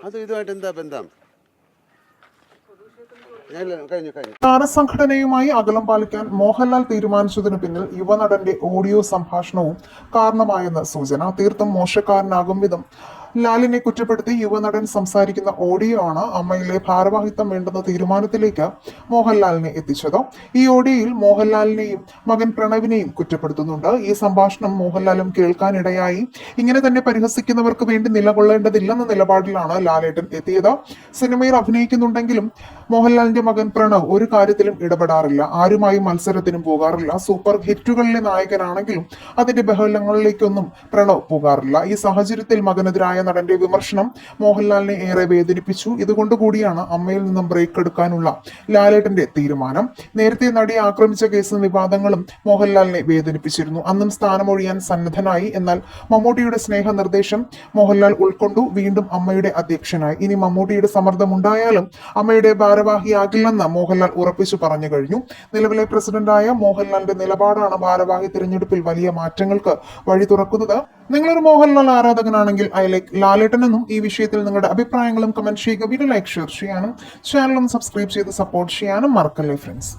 അത് ഇതുമായിട്ട് എന്താ ബന്ധം? താരസംഘടനയുമായി അകലം പാലിക്കാൻ മോഹൻലാൽ തീരുമാനിച്ചതിനു പിന്നിൽ യുവനടന്റെ ഓഡിയോ സംഭാഷണവും കാരണമായെന്ന് സൂചന. തീർത്തും മോശക്കാരനാകും വിധം ലാലിനെ കുറ്റപ്പെടുത്തി യുവനടൻ സംസാരിക്കുന്ന ഓഡിയോ ആണ് അമ്മയിലെ ഭാരവാഹിത്വം വേണ്ടെന്ന തീരുമാനത്തിലേക്ക് മോഹൻലാലിനെ എത്തിച്ചത്. ഈ ഓഡിയോയിൽ മോഹൻലാലിനെയും മകൻ പ്രണവിനെയും കുറ്റപ്പെടുത്തുന്നുണ്ട്. ഈ സംഭാഷണം മോഹൻലാലും കേൾക്കാനിടയായി. ഇങ്ങനെ തന്നെ പരിഹസിക്കുന്നവർക്ക് വേണ്ടി നിലകൊള്ളേണ്ടതില്ലെന്ന നിലപാടിലാണ് ലാലേട്ടൻ എത്തിയത്. സിനിമയിൽ അഭിനയിക്കുന്നുണ്ടെങ്കിലും മോഹൻലാലിന്റെ മകൻ പ്രണവ് ഒരു കാര്യത്തിലും ഇടപെടാറില്ല. ആരുമായും മത്സരത്തിനും പോകാറില്ല. സൂപ്പർ ഹിറ്റുകളിലെ നായകനാണെങ്കിലും അതിന്റെ ബഹളങ്ങളിലേക്കൊന്നും പ്രണവ് പോകാറില്ല. ഈ സാഹചര്യത്തിൽ മകനെതിരായ നടന്റെ വിമർശനം മോഹൻലാലിനെ ഏറെ വേദനിപ്പിച്ചു. ഇതുകൊണ്ട് കൂടിയാണ് അമ്മയിൽ നിന്നും ബ്രേക്ക് എടുക്കാനുള്ള ലാലേട്ടന്റെ തീരുമാനം. നേരത്തെ നടിയെ ആക്രമിച്ച കേസും വിവാദങ്ങളും മോഹൻലാലിനെ വേദനിപ്പിച്ചിരുന്നു. അന്നും സ്ഥാനമൊഴിയാൻ സന്നദ്ധനായി. എന്നാൽ മമ്മൂട്ടിയുടെ സ്നേഹ നിർദ്ദേശം മോഹൻലാൽ ഉൾക്കൊണ്ടു. വീണ്ടും അമ്മയുടെ അധ്യക്ഷനായി. ഇനി മമ്മൂട്ടിയുടെ സമ്മർദ്ദമുണ്ടായാലും അമ്മയുടെ ഭാരവാഹിയാകില്ലെന്ന് മോഹൻലാൽ ഉറപ്പിച്ചു പറഞ്ഞു കഴിഞ്ഞു. നിലവിലെ പ്രസിഡന്റായ മോഹൻലാലിന്റെ നിലപാടാണ് ഭാരവാഹി തിരഞ്ഞെടുപ്പിൽ വലിയ മാറ്റങ്ങൾക്ക് വഴി തുറക്കുന്നത്. നിങ്ങളൊരു മോഹൻലാൽ ആരാധകനാണെങ്കിൽ ഐ ലൈക്ക് ലാലേട്ടനെന്നും ഈ വിഷയത്തിൽ നിങ്ങളുടെ അഭിപ്രായങ്ങളും കമന്റ് ചെയ്യുക. വീഡിയോ ലൈക്ക് ഷെയർ ചെയ്യാനും ചാനലും സബ്സ്ക്രൈബ് ചെയ്ത് സപ്പോർട്ട് ചെയ്യാനും മറക്കല്ലേ ഫ്രണ്ട്സ്